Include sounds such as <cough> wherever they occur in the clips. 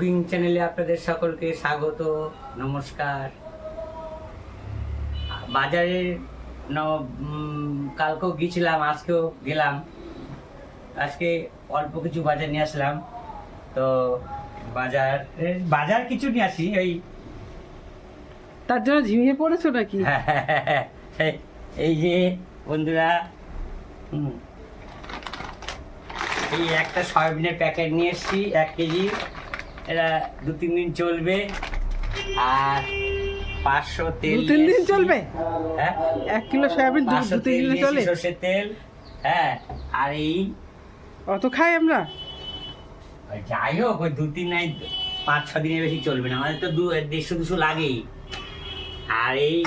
Cooking চ্যানেলে আপনাদের সকলকে স্বাগত নমস্কার। বাজারে ন- কালকেও গিয়েছিলাম আজকেও গেলাম। আজকে অল্প কিছু বাজার নিয়ে আসলাম। তো বাজার বাজার কিছু নিয়ে আসি ওই তার জন্য ঝিমিয়ে পড়েছো নাকি? <laughs> এই যে বন্ধুরা হুম, এই একটা সয়াবিনের প্যাকেট নিয়ে এসেছি এক কেজি। এটা দু তিন দিন চলবে। আর পাঁচশো তেল দু তিন দিন চলবে? হ্যাঁ? এক কিলো সয়াবিন দু তিন তেল চলে? সর্ষের তেল। হ্যাঁ আর এই অত খাই আমরা? যাই হোক ওই দু তিন নাই পাঁচ ছ দিনের বেশি চলবে না। আমাদের তো দু দেড়শো দুশো লাগেই। আর এই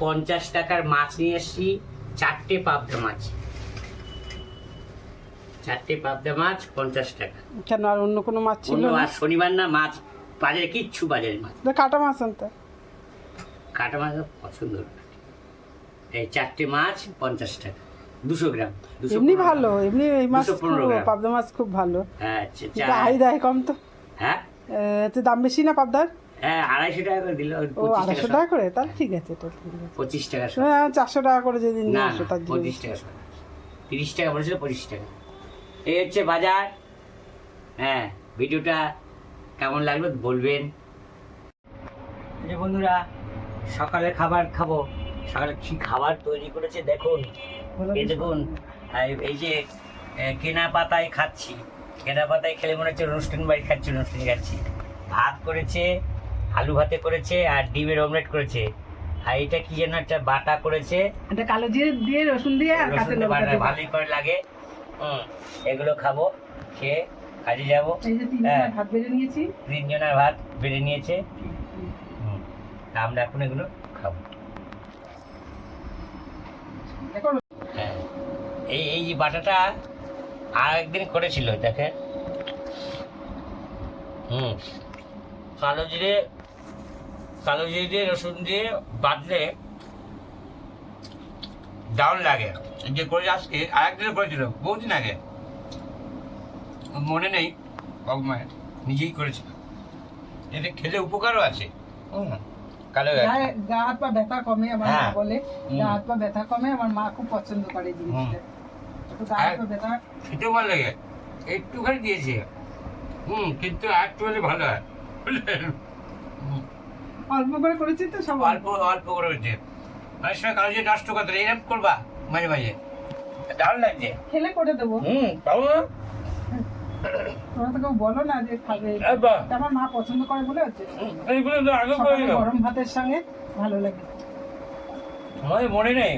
পঞ্চাশ টাকার মাছ নিয়ে এসছি চারটে পাবদা মাছ। চারটে পাবদা মাছ পঞ্চাশ টাকা। কেন আর অন্য কোনো মাছ ছিল অন্য না? আর শনিবার না মাছ বাজারে কিচ্ছু বাজারে মাছ। তো কাটা মাছ আনতে। কাটা মাছ পছন্দ না। এই চারটে মাছ পঞ্চাশ টাকা। দুশো গ্রাম দুশো এমনি পনেরো ভালো গ্রাম। এমনি এই মাছ 215 খুব- গ্রাম। পাবদা মাছ খুব ভালো। হ্যাঁ চা- চা- কম তো। হ্যাঁ? আহ, এতে দাম বেশি না পাবদার? হ্যাঁ আড়াইশো টাকা করে দিল ও আড়াইশো টাকা করে? তাহলে ঠিক আছে এটা ঠিক আছে। পঁচিশ টাকা সব। হ্যাঁ চারশো টাকা করে যেদিন না নিয়ে আসো তার জন্য। পঁচিশ টাকা। তিরিশ টাকা বলেছিল পঁচিশ টাকা। এই হচ্ছে বাজার। হ্যাঁ ভিডিওটা কেমন লাগল বলবেন। যে বন্ধুরা সকালে খাবার খাব। সকালে কি খাবার তৈরি করেছে দেখুন। এই দেখুন এই- যে কেনা পাতায় খাচ্ছি। কেনা পাতায় খেলে মনে হচ্ছে অনুষ্ঠান বাড়ি খাচ্ছি অনুষ্ঠান খাচ্ছি। ভাত করেছে আলু ভাতে করেছে আর ডিমের অমলেট করেছে। আর এটা কি যেন একটা বাটা করেছে। এটা কালো জিরে দিয়ে রসুন দিয়ে আর কাঁচা লঙ্কা দিয়ে ভালোই করে লাগে। এগুলো খাব খেয়ে কাজে যাব। হ্যাঁ। ভাত বেড়ে নিয়েছি। তিনজনের ভাত বেড়ে নিয়েছে। আমরা এখন এগুলো খাব। হ্যাঁ। এই এই যে বাটাটা আর একদিন করেছিল দেখে। হুম। কালো জিরে কালো জিরে দিয়ে রসুন দিয়ে বাটলে দারুণ লাগে। যে করে আজকে আর একদিনও করেছিল বহুদিন আগে। মনে নেই বাবুমায়ের নিজেই করেছিল। এতে খেলে উপকারও আছে। কালো গা হাত পা ব্যথা কমে আমার মা হ্যাঁ। বলে। গা হাত পা ব্যথা কমে আমার মা খুব পছন্দ করে জিনিসটা। গা হাত পা ব্যথা খেতেও ভালো লাগে। একটুখানি দিয়েছে। হুম কিন্তু একটু হলে ভালো হয়। অল্প করে করেছি তো সব অল্প অল্প করে হচ্ছে অনেক সময় কারও যে নষ্ট করতে এরকম করবা মাঝে মাঝে? দারুণ লাগছে খেলে করে দেবো। হুম পাবো না? তোমরা তো কেউ বলো না যে খাবে। এই বাহ। এটা আমার মা পছন্দ করে বলে হচ্ছে। এইগুলো তো আগে করে গরম ভাতের সঙ্গে ভালো লাগে। আমাদের মনে নেই।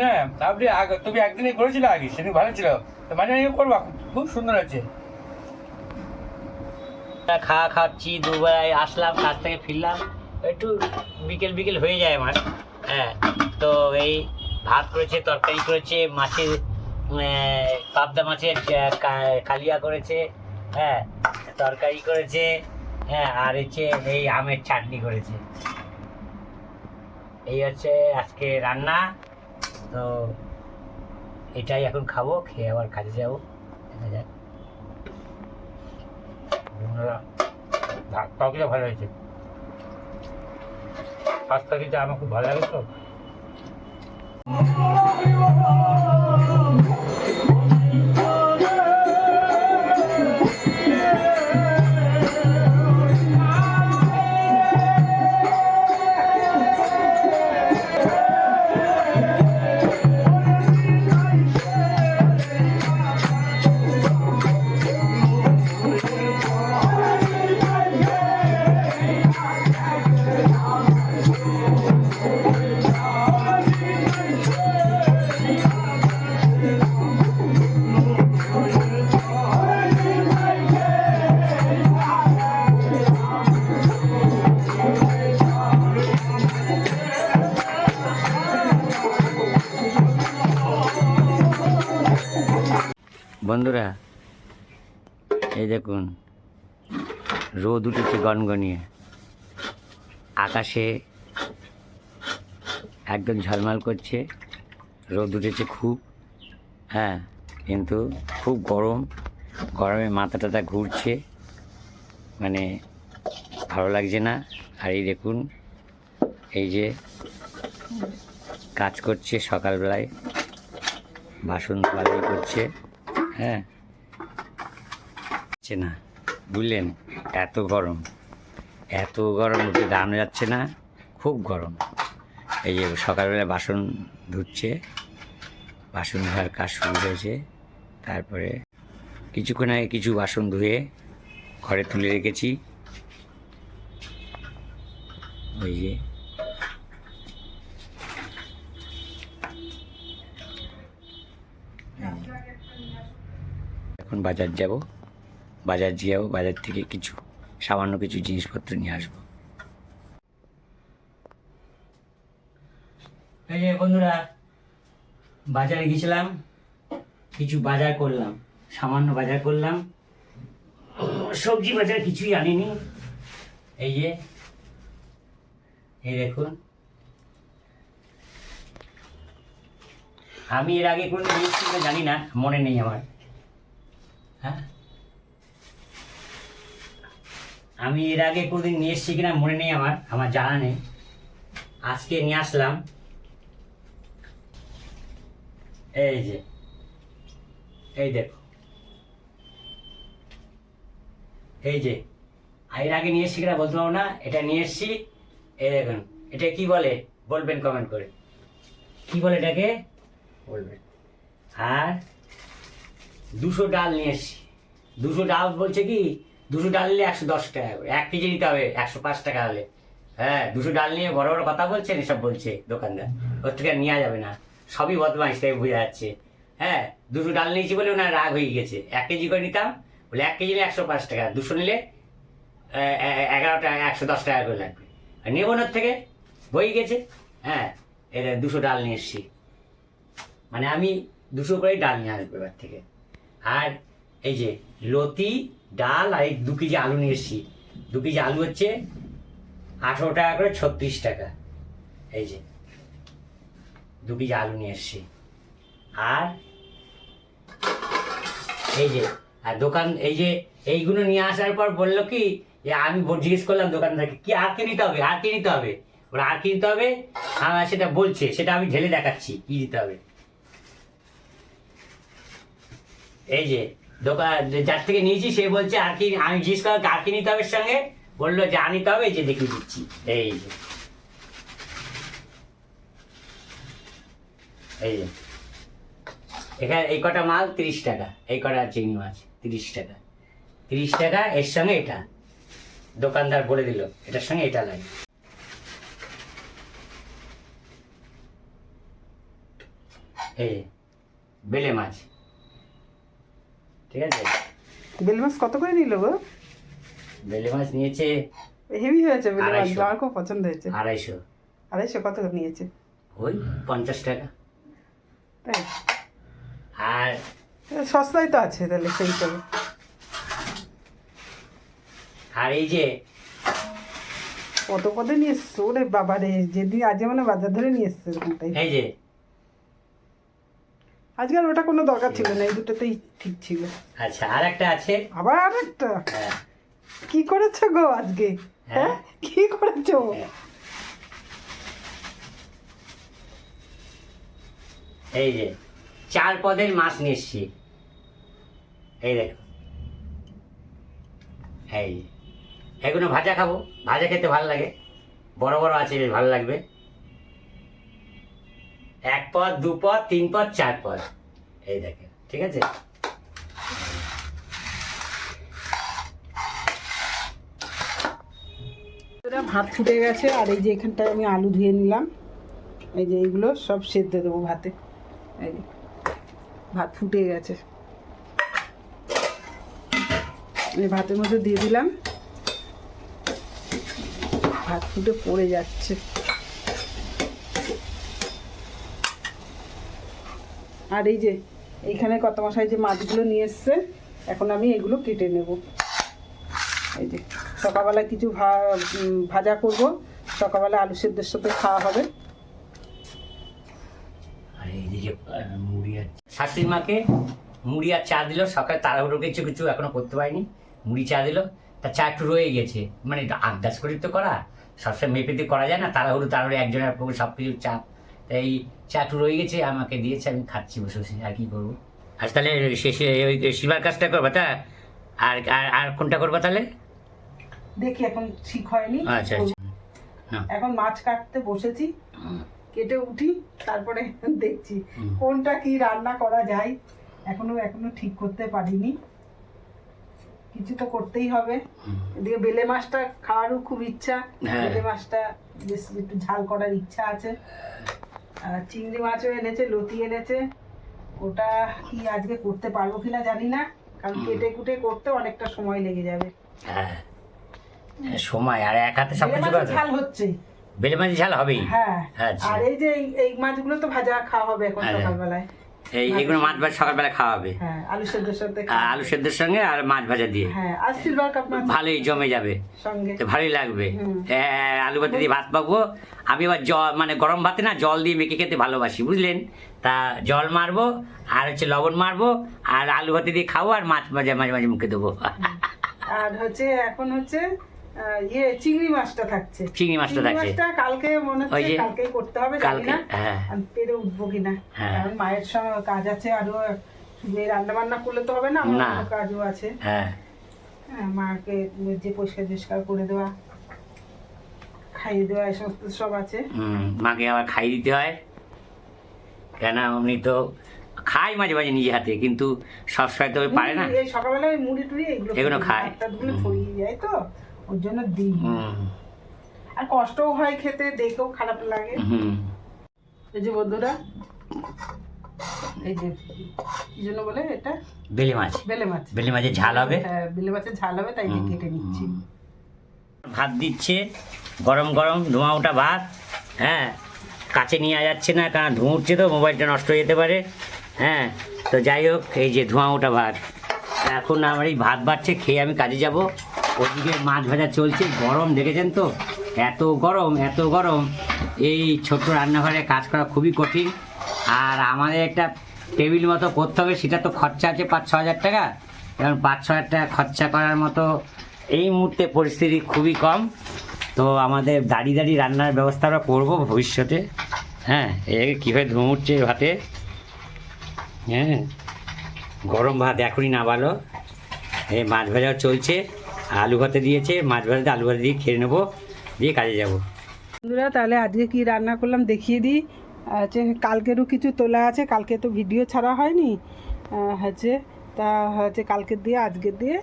না আপনি আগে তুমি একদিনই করেছিলে আগে সেদিন ভালো ছিল। তো মাঝে মাঝে করবা খুব সুন্দর আছে খাওয়া খাচ্ছি দুবেলায় আসলাম কাজ থেকে ফিরলাম। একটু বিকেল বিকেল হয়ে যায় আমার। হ্যাঁ তো এই ভাত করেছে, তরকারি করেছে, মাছের পাবদা মাছের কালিয়া করেছে হ্যাঁ তরকারি করেছে হ্যাঁ আর হচ্ছে এই আমের চাটনি করেছে। এই হচ্ছে আজকে রান্না, তো এটাই এখন খাব, খেয়ে আবার কাজে যাব। দেখা যাক। ভাত তরকারিটা ভালো হয়েছে। পাঁচ তরকারিটা আমার খুব ভালো লাগে তো। দেখুন, রোদ উঠেছে গনগনিয়ে। আকাশে একদম ঝলমল করছে, রোদ উঠেছে খুব হ্যাঁ কিন্তু খুব গরম। গরমে মাথা টাথা ঘুরছে মানে ভালো লাগছে না। আর এই দেখুন, এই যে কাজ করছে সকালবেলায়, বাসন ধোয়াধুয়ি করছে হ্যাঁ। হচ্ছে না। বুঝলেন? এত গরম। এত গরম উঠে দাঁড়ানো যাচ্ছে না, খুব গরম। এই যে সকালবেলা বাসন ধুচ্ছে, বাসন ধোয়ার কাজ শুরু হয়েছে। তারপরে কিছুক্ষণ আগে কিছু বাসন ধুয়ে ঘরে তুলে রেখেছি। ওই যে। এখন বাজার যাব। বাজার যাব বাজার থেকে কিছু সামান্য কিছু জিনিসপত্র নিয়ে আসব। এই যে বন্ধুরা, বাজারে গেছিলাম, কিছু বাজার করলাম, সামান্য বাজার করলাম। সবজি বাজার কিছুই আনিনি। এই যে, এই দেখুন। আমি এর আগে কোনো জিনিস জানি না, মনে নেই আমার। হ্যাঁ? আমি এর আগে কোনোদিন নিয়ে এসেছি কিনা মনে নেই আমার আমার জানা নেই। আজকে নিয়ে আসলাম। এই যে, এই দেখো। এই যে এর আগে নিয়ে এসেছি কিনা বলতে পারব না, এটা নিয়ে এসেছি। এই দেখুন, এটা কি বলে? বলবেন কমেন্ট করে। কি বলে এটাকে? বলবেন। আর দুশো ডাল নিয়ে এসেছি। দুশো ডাল বলছে কি? দুশো ডাল নিলে একশো দশ টাকা করে। এক কেজি নিতে হবে, একশো পাঁচ টাকা হলে। হ্যাঁ দুশো ডাল নিয়ে বড় বড় কথা বলছেন, এসব বলছে দোকানদার। ওর থেকে নেওয়া যাবে না। সবই বদমাইশ থেকে বোঝা যাচ্ছে। হ্যাঁ দুশো ডাল নিয়েছি বলে ওনার রাগ হয়ে গেছে। এক কেজি করে নিতাম, বলে এক কেজি নিলে একশো পাঁচ টাকা। দুশো নিলে এগারো টাকা একশো দশ টাকা করে লাগবে। আর নেব ওর থেকে, বই গেছে। হ্যাঁ এটা দুশো ডাল নিয়ে এসছি। মানে আমি দুশো করেই ডাল নিয়ে আসব এবার থেকে। আর এই যে লতি ডাল আর এই দু কেজি আলু নিয়ে এসেছি। দু কেজি আলু হচ্ছে আঠেরো টাকা করে ছত্রিশ টাকা। এই যে, দু কেজি আলু নিয়ে এসেছি। আর এই যে, আর দোকান, এই যে, এইগুলো নিয়ে আসার পর বলল কি, যে আমি জিজ্ঞেস করলাম দোকানদারকে, কি আর কি নিতে হবে, আর কি নিতে হবে? ওরা আর কি নিতে হবে? আমার সেটা বলছে, সেটা আমি ঢেলে দেখাচ্ছি, কি দিতে হবে? এই যে দোকান যার থেকে নিয়েছি, সে বলছে, আর কি, আমি জিজ্ঞেস করলাম আর কি নিতে হবে সঙ্গে? বলল, যা নিতে হবে যে দেখিয়ে দিচ্ছি। এই যে। এই যে। এখানে এই কটা মাল তিরিশ টাকা, এই কটা চিংড়ি মাছ তিরিশ টাকা। তিরিশ টাকা, এর সঙ্গে এটা। দোকানদার বলে দিল, এটার সঙ্গে এটা লাগে। এই বেলে মাছ। ঠিক আছে? বেল মাছ কত করে নিল গো? বেলে মাছ নিয়েছে হেভি হয়েছে বেল মাছ। আমার খুব পছন্দ হয়েছে। আড়াইশো। আড়াইশো কত করে নিয়েছে? ওই পঞ্চাশ টাকা। তাই? আর সস্তায় তো আছে তাহলে সেই হিসাবে আর এই যে কত কত নিয়ে এসছো রে বাবা রে যেদিন আজকে মানে বাজার ধরে নিয়ে এসছে এই যে আজকে আর ওটা কোনো দরকার ছিল না এই দুটোতেই ঠিক ছিল। আচ্ছা আর একটা আছে? আবার আরেকটা হ্যাঁ। কি করেছ গো আজকে? হ্যাঁ? কি করেছ? এই যে চার পদের মাছ এসছি এই দেখো। এই এগুলো ভাজা খাব। ভাজা খেতে ভালো লাগে। বড় বড় আছে বেশ ভালো লাগবে। এক পদ, দু পদ, তিন পদ, চার পদ। এই দেখেন, ঠিক আছে? ভাত ফুটে গেছে, আর এই যে এখানটায় আমি আলু ধুয়ে নিলাম। এই যে এইগুলো সব সেদ্ধ দেবো ভাতে। এই যে, ভাত ফুটে গেছে। এই ভাতের মধ্যে দিয়ে দিলাম। ভাত ফুটে পড়ে যাচ্ছে। আর এই যে, এইখানে কত মশাই যে মাছগুলো নিয়ে এসছে, এখন আমি এগুলো কেটে নেব। এই যে সকালবেলা কিছু ভাজা করব সকালবেলা আলু সেদ্ধের সাথে খাওয়া হবে। আর, এইদিকে মুড়ি আছে শাশুড়ি মাকে মুড়ি আর চা দিল, সকালে তাড়াহুড়ো কিছু কিছু এখনও করতে পারিনি। মুড়ি চা দিল, তা চা একটু রয়ে গেছে। মানে আন্দাজ করে তো করা, সবসময় মেপে দিয়ে করা যায় না, তাড়াহুড়ো তাড়াহুড়ো একজনের সব কিছু তাই এই চাটু রয়ে গেছে আমাকে দিয়েছে আমি খাচ্ছি বসে বসে আর কি করব? আজ তাহলে শেষে ওই সিলভার কাজটা করবা তা? আর আর আর কোনটা করবা তাহলে? দেখি এখন ঠিক হয়নি। আচ্ছা আচ্ছা। এখন মাছ কাটতে বসেছি। কেটে উঠি তারপরে <laughs> দেখছি কোনটা কি রান্না করা যায়। এখনও এখনও ঠিক করতে পারিনি। কিছু তো করতেই হবে। এদিকে বেলে মাছটা খাওয়ারও খুব ইচ্ছা। হ্যাঁ। বেলে মাছটা বেশ একটু ঝাল করার ইচ্ছা আছে। আর চিংড়ি মাছও এনেছে লতি এনেছে। ওটা কি আজকে করতে পারব কিনা জানি না কারণ কেটে কুটে করতে অনেকটা সময় লেগে যাবে। হ্যাঁ সময় আর এক হাতে সব কিছু ঝাল হচ্ছে। বেলে মাছ ঝাল হবেই। হ্যাঁ আচ্ছা। আর এই যে এই- মাছগুলো তো ভাজা খাওয়া হবে এখন হ্যাঁ। সকালবেলায়। এই এগুলো মাছ ভাজা সকালবেলা খাওয়া হবে। হ্যাঁ আলু সেদ্ধর সাথে আলু সেদ্ধের সঙ্গে আর মাছ ভাজা দিয়ে। হ্যাঁ আর সিলভার কাপ মাছ ভালোই জমে যাবে। সঙ্গে। তো ভালোই লাগবে। হ্যাঁ, আলু ভাতে দিয়ে ভাত পাবো আমি আবার জল মানে গরম ভাতে না জল দিয়ে মেখে খেতে ভালোবাসি বুঝলেন? তা জল মারবো আর হচ্ছে লবণ মারবো আর আলু ভাতে দিয়ে খাব আর মাছ ভাজা মাঝে মাঝে মুখে দেবো। আর হচ্ছে এখন হচ্ছে ইয়ে চিংড়ি মাছটা থাকছে। চিংড়ি মাছটা থাকছে। মাছটা কালকে মনে হচ্ছে কালকেই করতে হবে জানি না। আমি পেরে উঠবো কিনা। কারণ মায়ের সঙ্গে কাজ আছে আরও এই রান্না বান্না করলে তো হবে না আমার কাজও আছে। হ্যাঁ। মাকে যে পরিষ্কার পরিষ্কার করে দেওয়া খাইয়ে দেওয়া এই সমস্ত সব আছে। মাকে আবার খাই দিতে হয়। কেন উনি তো খাই মাঝে মাঝে নিজে হাতে কিন্তু সবসময় তো পারে না। সকালবেলা মুড়ি টুড়ি এগুলো এগুলো খায়। যায় তো? ওর জন্য দিই। হুম। আর কষ্টও হয় খেতে দেখেও খারাপ লাগে। হুম। এই যে বন্ধুরা এই যে কি জন্য বলে এটা? বেলে মাছ। বেলে মাছ। বেলে মাছের ঝাল হবে। হ্যাঁ বেলে মাছের ঝাল হবে তাই কেটে নিচ্ছি। ভাত দিচ্ছে গরম গরম ধোঁয়া ওঠা ভাত হ্যাঁ। কাছে নিয়ে যাচ্ছে না কারণ ধোঁয়া উঠছে তো মোবাইলটা নষ্ট হয়ে যেতে পারে হ্যাঁ। তো যাই হোক এই যে ধোঁয়া ওঠা ভাত। এখন আমার এই ভাত বাড়ছে খেয়ে আমি কাজে যাব। ওদিকে মাছ ভাজা চলছে, গরম, দেখেছেন তো? এত গরম এত গরম। এই ছোট্ট রান্নাঘরে কাজ করা খুবই কঠিন। আর আমাদের একটা টেবিল মতো করতে হবে, সেটা তো খরচা আছে পাঁচ ছ হাজার টাকা। এবং পাঁচ ছ হাজার টাকা খরচা করার মতো এই মুহূর্তে পরিস্থিতি খুবই কম। তো আমাদের দাঁড়িয়ে দাঁড়িয়ে রান্নার ব্যবস্থা আমরা করব ভবিষ্যতে। হ্যাঁ এটাকে কীভাবে ধুম উঠছে ভাতে? হ্যাঁ গরম ভাত এখনই না ভালো এই মাছ ভাজাও চলছে। আলু ভাতে দিয়েছে মাছ ভাজাতে আলু ভাতে দিয়ে খেয়ে নেব দিয়ে কাজে যাব। বন্ধুরা তাহলে আজকে কি রান্না করলাম দেখিয়ে দিই। হচ্ছে কালকেরও কিছু তোলা আছে কালকে তো ভিডিও ছাড়া হয়নি। হচ্ছে তা হচ্ছে কালকের দিয়ে আজকের দিয়ে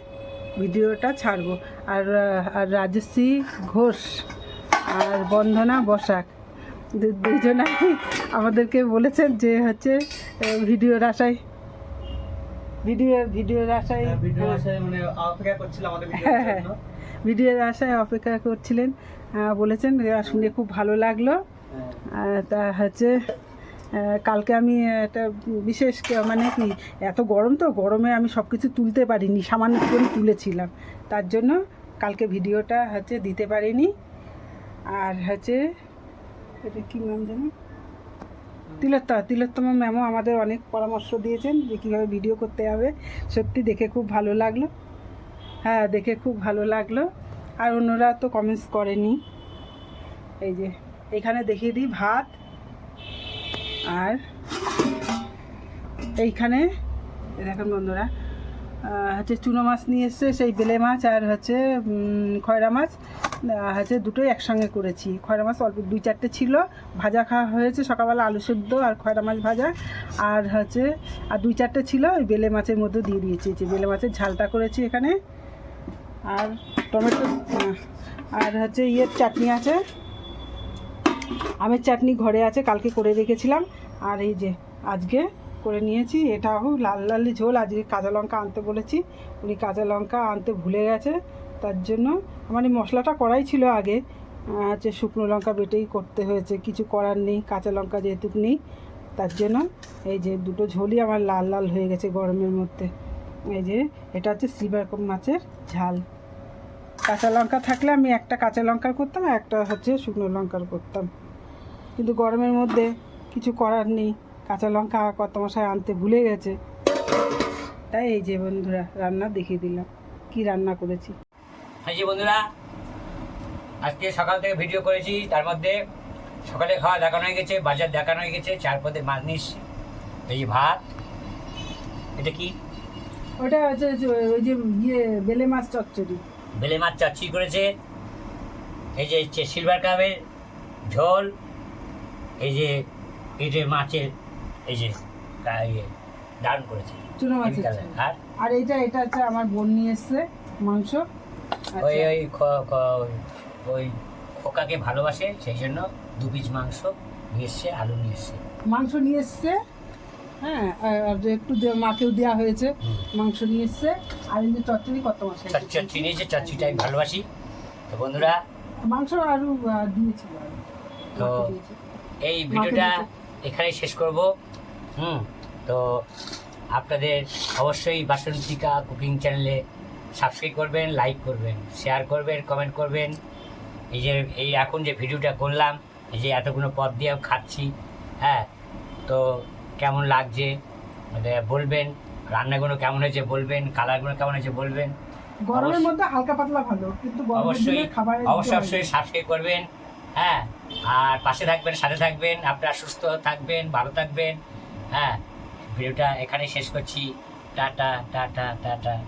ভিডিওটা ছাড়বো। আর আর রাজশ্রী ঘোষ আর বন্দনা বসাক দু- দুইজনাই আমাদেরকে বলেছেন যে হচ্ছে আহ, ভিডিওর আশায় ভিডিও ভিডিওর আশায় ভিডিও হ্যাঁ। মানে অপেক্ষা করছিল আমাদের হ্যাঁ, ভিডিওর হ্যাঁ। জন্য ভিডিওর আশায় অপেক্ষা করছিলেন বলেছেন শুনে খুব ভালো লাগল হ্যাঁ। তা হচ্ছে কালকে আমি একটা বিশেষ মানে কি এত গরম তো গরমে আমি সব কিছু তুলতে পারিনি সামান্য করে তুলেছিলাম তার জন্য কালকে ভিডিওটা হচ্ছে দিতে পারিনি আর হচ্ছে এটা কী নাম জানো তিলোত্তমা তিলোত্তমা ম্যামও আমাদের অনেক পরামর্শ দিয়েছেন যে কীভাবে ভিডিও করতে হবে। সত্যি দেখে খুব ভালো লাগল। হ্যাঁ দেখে খুব ভালো লাগল। আর অন্যরা তো কমেন্টস করেনি। এই যে, এখানে দেখিয়ে দিই ভাত। আর এইখানে, এই দেখেন বন্ধুরা হচ্ছে চুনো মাছ নিয়ে এসছে, সেই বেলে মাছ আর হচ্ছে খয়রা মাছ। হচ্ছে দুটোই একসঙ্গে করেছি। খয়রা মাছ অল্প, দুই চারটে ছিল। ভাজা খাওয়া হয়েছে, সকালবেলা আলু সেদ্ধ আর খয়রা মাছ ভাজা। আর হচ্ছে, আর দুই চারটে ছিল, ওই বেলে মাছের মধ্যে দিয়ে দিয়েছি। যে বেলে মাছের ঝালটা করেছি এখানে। আর টমেটো আর হচ্ছে ইয়ের চাটনি আছে। আমের চাটনি ঘরে আছে, কালকে করে রেখেছিলাম। আর এই যে আজকে করে নিয়েছি এটাও লাল লাল ঝোল। আজকে কাঁচা লঙ্কা আনতে বলেছি। উনি কাঁচা লঙ্কা আনতে ভুলে গেছে, তার জন্য আমার এই মশলাটা করাই ছিল আগে। হচ্ছে শুকনো লঙ্কা বেটেই করতে হয়েছে, কিছু করার নেই, কাঁচা লঙ্কা যেহেতু নেই, তার জন্য এই যে দুটো ঝোলই আমার লাল লাল হয়ে গেছে গরমের মধ্যে। এই যে এটা হচ্ছে সিলভার মাছের ঝাল। কাঁচা লঙ্কা থাকলে আমি একটা কাঁচা লঙ্কার করতাম একটা হচ্ছে শুকনো লঙ্কার করতাম। কিন্তু গরমের মধ্যে কিছু করার নেই, কাঁচা লঙ্কা কত মশাই আনতে ভুলে গেছে। তাই এই যে বন্ধুরা, রান্না দেখিয়ে দিলাম, কি রান্না করেছি। এই যে বন্ধুরা আজকে সকাল থেকে ভিডিও করেছি তার মধ্যে সকালে খাওয়া দেখানো হয়ে গেছে বাজার দেখানো হয়ে গেছে চার পদে মাছ নিস এই ভাত এটা কি? ওটা হচ্ছে ওই যে ইয়ে বেলে মাছ চচ্চড়ি। বেলে মাছ চাচ্ছি করেছে এই যে হচ্ছে সিলভার কাপের ঝোল এই যে এই যে মাছের এই যে ইয়ে ডান করেছে চুনো মাছের। আর? আর এইটা এটা হচ্ছে আমার বোন নিয়ে এসছে মাংস। ওই আচ্ছা। ওই খ- ওই খোকাকে ভালোবাসে সেই জন্য দু পিস মাংস নিয়ে এসছে আলু নিয়ে এসছে। মাংস নিয়ে এসছে হ্যাঁ আর একটু মাকেও দেওয়া হয়েছে মাংস নিয়ে এসছে আর এই যে চচ্চড়ি কত মাস চচ্চড়ি নিয়েছে চচ্চড়িটা আমি ভালোবাসি। তো বন্ধুরা মাংস আরও দিয়েছিল তো এই ভিডিওটা এখানেই শেষ করব। হুম তো আপনাদের অবশ্যই বাসন্তিকা কুকিং চ্যানেলে সাবস্ক্রাইব করবেন লাইক করবেন শেয়ার করবেন কমেন্ট করবেন। এই যে এই এখন যে ভিডিওটা করলাম এই যে এতগুলো পদ দিয়ে খাচ্ছি হ্যাঁ? তো কেমন লাগছে? মানে বলবেন রান্নাগুলো কেমন হয়েছে বলবেন কালারগুলো কেমন হয়েছে বলবেন। গরমের মধ্যে হালকা পাতলা ভালো কিন্তু অবশ্যই অবশ্যই অবশ্যই সাবস্ক্রাইব করবেন হ্যাঁ? আর পাশে থাকবেন সাথে থাকবেন আপনারা সুস্থ থাকবেন ভালো থাকবেন হ্যাঁ? ভিডিওটা এখানে শেষ করছি। Tata tata tata.